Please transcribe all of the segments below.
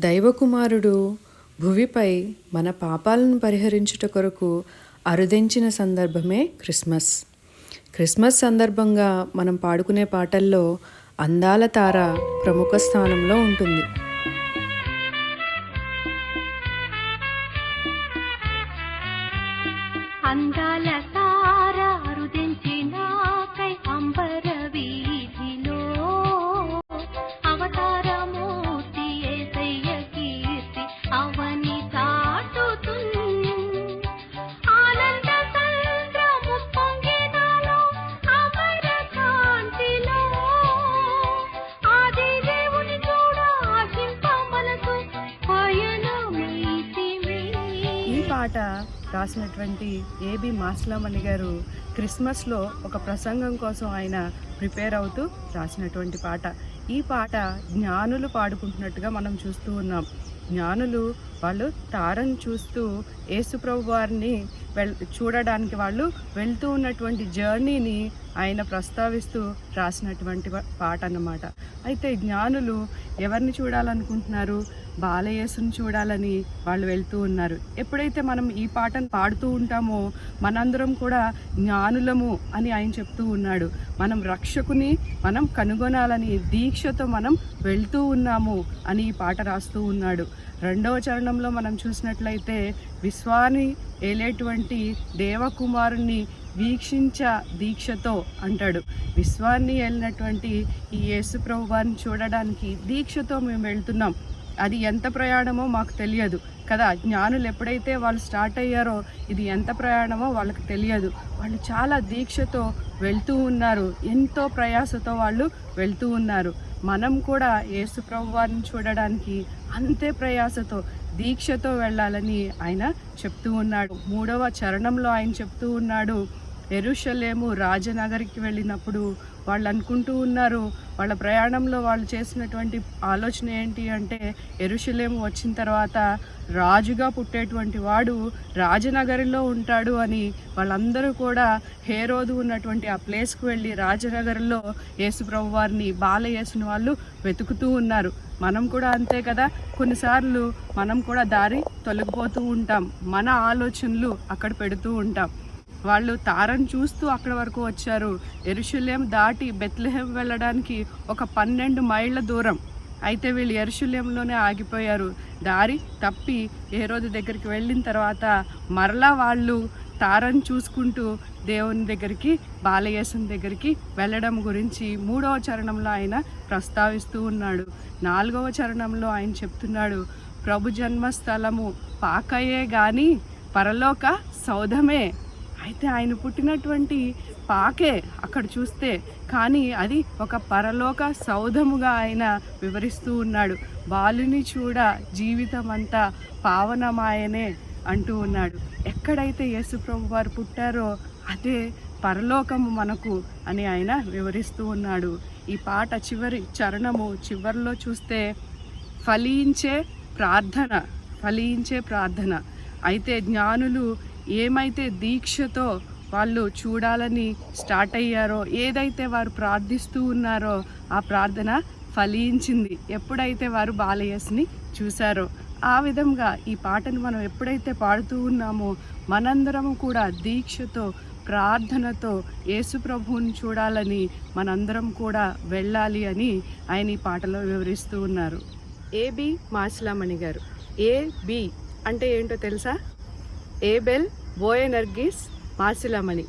దైవకుమారుడు భువిపై మన పాపాలను పరిహరించుట కొరకు అరుదించిన సందర్భమే క్రిస్మస్. క్రిస్మస్ సందర్భంగా మనం పాడుకునే పాటల్లో అందాల తార ప్రముఖ స్థానంలో ఉంటుంది. అందాల ఈ పాట రాసినటువంటి ఏబి మాస్లామణి గారు క్రిస్మస్లో ఒక ప్రసంగం కోసం ఆయన ప్రిపేర్ అవుతూ రాసినటువంటి పాట. ఈ పాట జ్ఞానులు పాడుకుంటున్నట్టుగా మనం చూస్తూ ఉన్నాం. జ్ఞానులు వాళ్ళు తారను చూస్తూ యేసుప్రభు వారిని వెల్ చూడడానికి వాళ్ళు వెళ్తూ ఉన్నటువంటి జర్నీని ఆయన ప్రస్తావిస్తూ రాసినటువంటి పాట అన్నమాట. అయితే జ్ఞానులు ఎవరిని చూడాలనుకుంటున్నారు? బాలయేసుని చూడాలని వాళ్ళు వెళ్తూ ఉన్నారు. ఎప్పుడైతే మనం ఈ పాటను పాడుతూ ఉంటామో మనందరం కూడా జ్ఞానులము అని ఆయన చెప్తూ ఉన్నాడు. మనం రక్షకుని మనం కనుగొనాలని దీక్షతో మనం వెళ్తూ ఉన్నాము అని ఈ పాట రాస్తూ ఉన్నాడు. రెండవ చరణంలో మనం చూసినట్లయితే విశ్వాన్ని ఏలేటువంటి దేవకుమారుణ్ణి వీక్షించ దీక్షతో అంటాడు. విశ్వాన్ని వెళ్ళినటువంటి ఈ యేసు ప్రభు వారిని చూడడానికి దీక్షతో మేము వెళ్తున్నాం. అది ఎంత ప్రయాణమో మాకు తెలియదు. కదా? జ్ఞానులు ఎప్పుడైతే వాళ్ళు స్టార్ట్ అయ్యారో ఇది ఎంత ప్రయాణమో వాళ్ళకి తెలియదు. వాళ్ళు చాలా దీక్షతో వెళ్తూ ఉన్నారు. ఎంతో ప్రయాసతో వాళ్ళు వెళ్తూ ఉన్నారు. మనం కూడా యేసు ప్రభువారిని చూడడానికి అంతే ప్రయాసతో దీక్షతో వెళ్ళాలని ఆయన చెప్తూ ఉన్నాడు. మూడవ చరణంలో ఆయన చెప్తూ ఉన్నాడు. ఎరుషలేము రాజనగర్కి వెళ్ళినప్పుడు వాళ్ళు అనుకుంటూ ఉన్నారు వాళ్ళ ప్రయాణంలో వాళ్ళు చేసినటువంటి ఆలోచన ఏంటి అంటే ఎరుషలేము వచ్చిన తర్వాత రాజుగా పుట్టేటువంటి వాడు రాజనగరిలో ఉంటాడు అని వాళ్ళందరూ కూడా హేరోదు ఉన్నటువంటి ఆ ప్లేస్కి వెళ్ళి రాజనగర్లో యేసుప్రభు వారిని బాలయేసుని వాళ్ళు వెతుకుతూ ఉన్నారు. మనం కూడా అంతే కదా? కొన్నిసార్లు మనం కూడా దారి తొలగిపోతూ ఉంటాం. మన ఆలోచనలు అక్కడ పెడుతూ ఉంటాం. వాళ్ళు తారను చూస్తూ అక్కడ వరకు వచ్చారు. ఎరుషులేం దాటి బెత్లెహేం వెళ్ళడానికి ఒక పన్నెండు మైళ్ళ దూరం. అయితే వీళ్ళు ఎరుషులేంలోనే ఆగిపోయారు. దారి తప్పి ఏ రోజు దగ్గరికి వెళ్ళిన తర్వాత మరలా వాళ్ళు తారం చూసుకుంటూ దేవుని దగ్గరికి బాలయేసుని దగ్గరికి వెళ్ళడం గురించి మూడవ చరణంలో ఆయన ప్రస్తావిస్తూ ఉన్నాడు. నాలుగవ చరణంలో ఆయన చెప్తున్నాడు ప్రభు జన్మస్థలము పాకయే గాని పరలోక సౌధమే. అయితే ఆయన పుట్టినటువంటి పాకే అక్కడ చూస్తే కానీ అది ఒక పరలోక సౌధముగా ఆయన వివరిస్తూ ఉన్నాడు. బాలుని చూడ జీవితం అంతా పావనమాయనే అంటూ ఉన్నాడు. ఎక్కడైతే యేసుప్రభు వారు పుట్టారో అదే పరలోకము మనకు అని ఆయన వివరిస్తూ ఉన్నాడు. ఈ పాట చివరి చరణము చివరిలో చూస్తే ఫలించే ప్రార్థన ఫలించే ప్రార్థన. అయితే జ్ఞానులు ఏమైతే దీక్షతో వాళ్ళు చూడాలని స్టార్ట్ అయ్యారో ఏదైతే వారు ప్రార్థిస్తూ ఉన్నారో ఆ ప్రార్థన ఫలించింది. ఎప్పుడైతే వారు బాలయస్ని చూశారో ఆ విధంగా ఈ పాటను మనం ఎప్పుడైతే పాడుతూ ఉన్నామో మనందరము కూడా దీక్షతో ప్రార్థనతో యేసుప్రభువుని చూడాలని మనందరం కూడా వెళ్ళాలి అని ఆయన ఈ పాటలో వివరిస్తూ ఉన్నారు. ఏబి మాసిలామణి గారు. ఏబి అంటే ఏంటో తెలుసా? ఏబెల్ బోయనర్గిస్ మాసిలామణి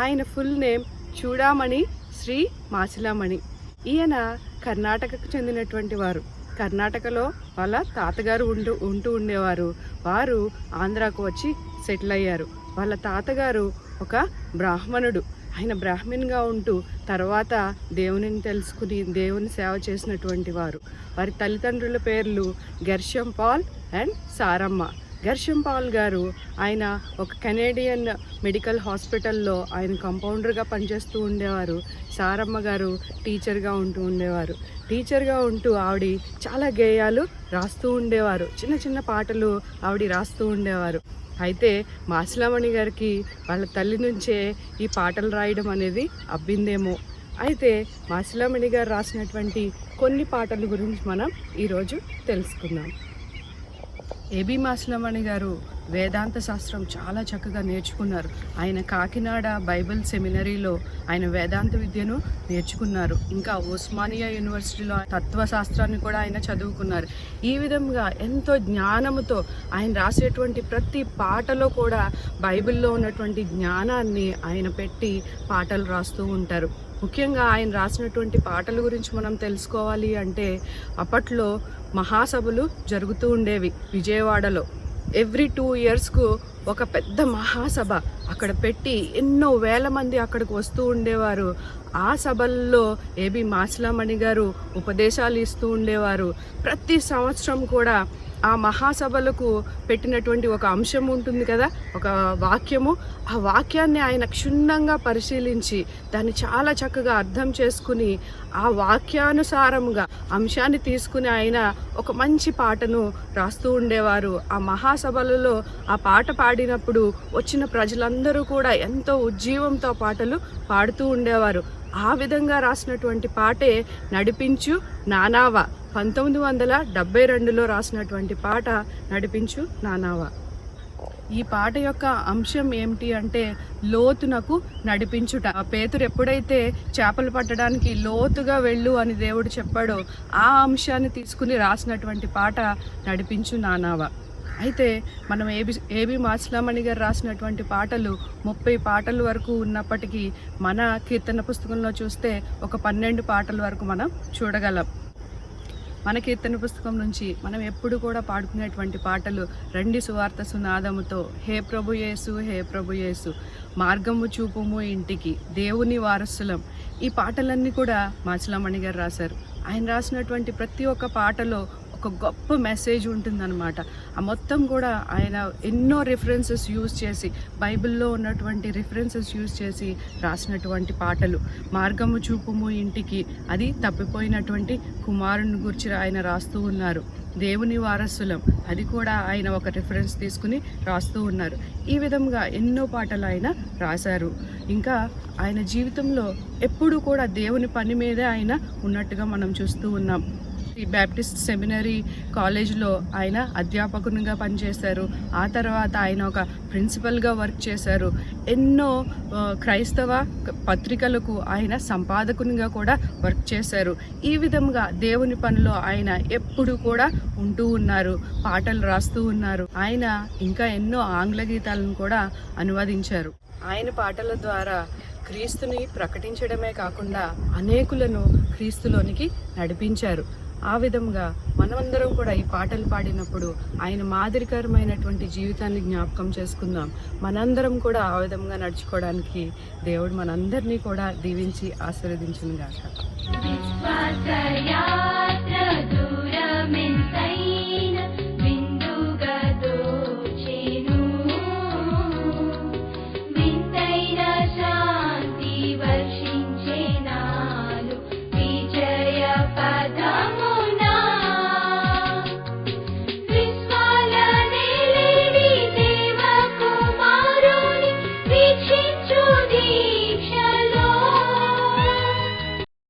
ఆయన ఫుల్ నేమ్ చూడామణి శ్రీ మాసిలామణి ఈయన కర్ణాటకకు చెందినటువంటి వారు. కర్ణాటకలో వాళ్ళ తాతగారు ఉంటూ ఉంటూ ఉండేవారు. వారు ఆంధ్రాకు వచ్చి సెటిల్ అయ్యారు. వాళ్ళ తాతగారు ఒక బ్రాహ్మణుడు. ఆయన బ్రాహ్మణ్గా ఉంటూ తర్వాత దేవునిని తెలుసుకుని దేవుని సేవ చేసినటువంటి వారు. వారి తల్లిదండ్రుల పేర్లు గర్షం పాల్ అండ్ సారమ్మ. గర్షం పాల్ గారు ఆయన ఒక కెనేడియన్ మెడికల్ హాస్పిటల్లో ఆయన కంపౌండర్గా పనిచేస్తూ ఉండేవారు. సారమ్మ గారు టీచర్గా ఉంటూ ఉండేవారు. టీచర్గా ఉంటూ ఆవిడ చాలా గేయాలు రాస్తూ ఉండేవారు. చిన్న చిన్న పాటలు ఆవిడ రాస్తూ ఉండేవారు. అయితే మాసిలామణి గారికి వాళ్ళ తల్లి నుంచే ఈ పాటలు రాయడం అనేది అబ్బిందేమో. అయితే మాసిలామణి గారు రాసినటువంటి కొన్ని పాటల గురించి మనం ఈరోజు తెలుసుకుందాం. ఏబి మాస్లమణి గారు వేదాంత శాస్త్రం చాలా చక్కగా నేర్చుకున్నారు. ఆయన కాకినాడ బైబిల్ సెమినరీలో ఆయన వేదాంత విద్యను నేర్చుకున్నారు. ఇంకా ఉస్మానియా యూనివర్సిటీలో తత్వశాస్త్రాన్ని కూడా ఆయన చదువుకున్నారు. ఈ విధంగా ఎంతో జ్ఞానముతో ఆయన రాసేటువంటి ప్రతి పాటలో కూడా బైబిల్లో ఉన్నటువంటి జ్ఞానాన్ని ఆయన పెట్టి పాటలు రాస్తూ ఉంటారు. ముఖ్యంగా ఆయన రాసినటువంటి పాటల గురించి మనం తెలుసుకోవాలి అంటే అప్పట్లో మహాసభలు జరుగుతూ ఉండేవి విజయవాడలో. ఎవ్రీ టూ ఇయర్స్కు ఒక పెద్ద మహాసభ అక్కడ పెట్టి ఎన్నో వేల మంది అక్కడికి వస్తూ ఉండేవారు. ఆ సభల్లో ఏబి మాసిలామణి గారు ఉపదేశాలు ఇస్తూ ఉండేవారు. ప్రతి సంవత్సరం కూడా ఆ మహాసభలకు పెట్టినటువంటి ఒక అంశం ఉంటుంది కదా ఒక వాక్యము. ఆ వాక్యాన్ని ఆయన క్షుణ్ణంగా పరిశీలించి దాన్ని చాలా చక్కగా అర్థం చేసుకుని ఆ వాక్యానుసారంగా అంశాన్ని తీసుకుని ఆయన ఒక మంచి పాటను రాస్తూ ఉండేవారు. ఆ మహాసభలలో ఆ పాట పాడినప్పుడు వచ్చిన ప్రజలందరూ కూడా ఎంతో ఉజ్జీవంతో పాటలు పాడుతూ ఉండేవారు. ఆ విధంగా రాసినటువంటి పాటే నడిపించు నానావా. పంతొమ్మిది వందల డెబ్బై రెండులో రాసినటువంటి పాట నడిపించు నానావా. ఈ పాట యొక్క అంశం ఏమిటి అంటే లోతునకు నడిపించుట. ఆ పేతురు ఎప్పుడైతే చేపలు పట్టడానికి లోతుగా వెళ్ళు అని దేవుడు చెప్పాడో ఆ అంశాన్ని తీసుకుని రాసినటువంటి పాట నడిపించు నానావా. అయితే మనం ఏబి ఏబి మాస్లామణి గారు రాసినటువంటి పాటలు ముప్పై పాటల వరకు ఉన్నప్పటికీ మన కీర్తన పుస్తకంలో చూస్తే ఒక పన్నెండు పాటల వరకు మనం చూడగలం. మన కీర్తన పుస్తకం నుంచి మనం ఎప్పుడు కూడా పాడుకునేటువంటి పాటలు రండి సువార్త సునాదముతో హే ప్రభుయేసు హే ప్రభుయేసు మార్గము చూపుము ఇంటికి దేవుని వారసులం. ఈ పాటలన్నీ కూడా మాచలమణి గారు రాశారు. ఆయన రాసినటువంటి ప్రతి ఒక్క పాటలో ఒక గొప్ప మెసేజ్ ఉంటుందన్నమాట. ఆ మొత్తం కూడా ఆయన ఎన్నో రిఫరెన్సెస్ యూజ్ చేసి బైబిల్లో ఉన్నటువంటి రిఫరెన్సెస్ యూజ్ చేసి రాసినటువంటి పాటలు. మార్గము చూపుము ఇంటికి అది తప్పిపోయినటువంటి కుమారుని గురించి ఆయన రాస్తూ ఉన్నారు. దేవుని వారసులం అది కూడా ఆయన ఒక రిఫరెన్స్ తీసుకుని రాస్తూ ఉన్నారు. ఈ విధంగా ఎన్నో పాటలు ఆయన రాశారు. ఇంకా ఆయన జీవితంలో ఎప్పుడూ కూడా దేవుని పని మీదే ఆయన ఉన్నట్టుగా మనం చూస్తూ ఉన్నాం. ఈ బ్యాప్టిస్ట్ సెమినరీ కాలేజ్లో ఆయన అధ్యాపకునిగా పనిచేశారు. ఆ తర్వాత ఆయన ఒక ప్రిన్సిపల్గా వర్క్ చేశారు. ఎన్నో క్రైస్తవ పత్రికలకు ఆయన సంపాదకునిగా కూడా వర్క్ చేశారు. ఈ విధంగా దేవుని పనిలో ఆయన ఎప్పుడు కూడా ఉంటూ ఉన్నారు పాటలు రాస్తూ ఉన్నారు. ఆయన ఇంకా ఎన్నో ఆంగ్ల గీతాలను కూడా అనువదించారు. ఆయన పాటల ద్వారా క్రీస్తుని ప్రకటించడమే కాకుండా అనేకులను క్రీస్తులోనికి నడిపించారు. ఆ విధంగా మనమందరం కూడా ఈ పాటలు పాడినప్పుడు ఆయన మాదిరికరమైనటువంటి జీవితాన్ని జ్ఞాపకం చేసుకుందాం. మనందరం కూడా ఆ విధంగా నడుచుకోవడానికి దేవుడు మనందరినీ కూడా దీవించి ఆశీర్వదించును గాక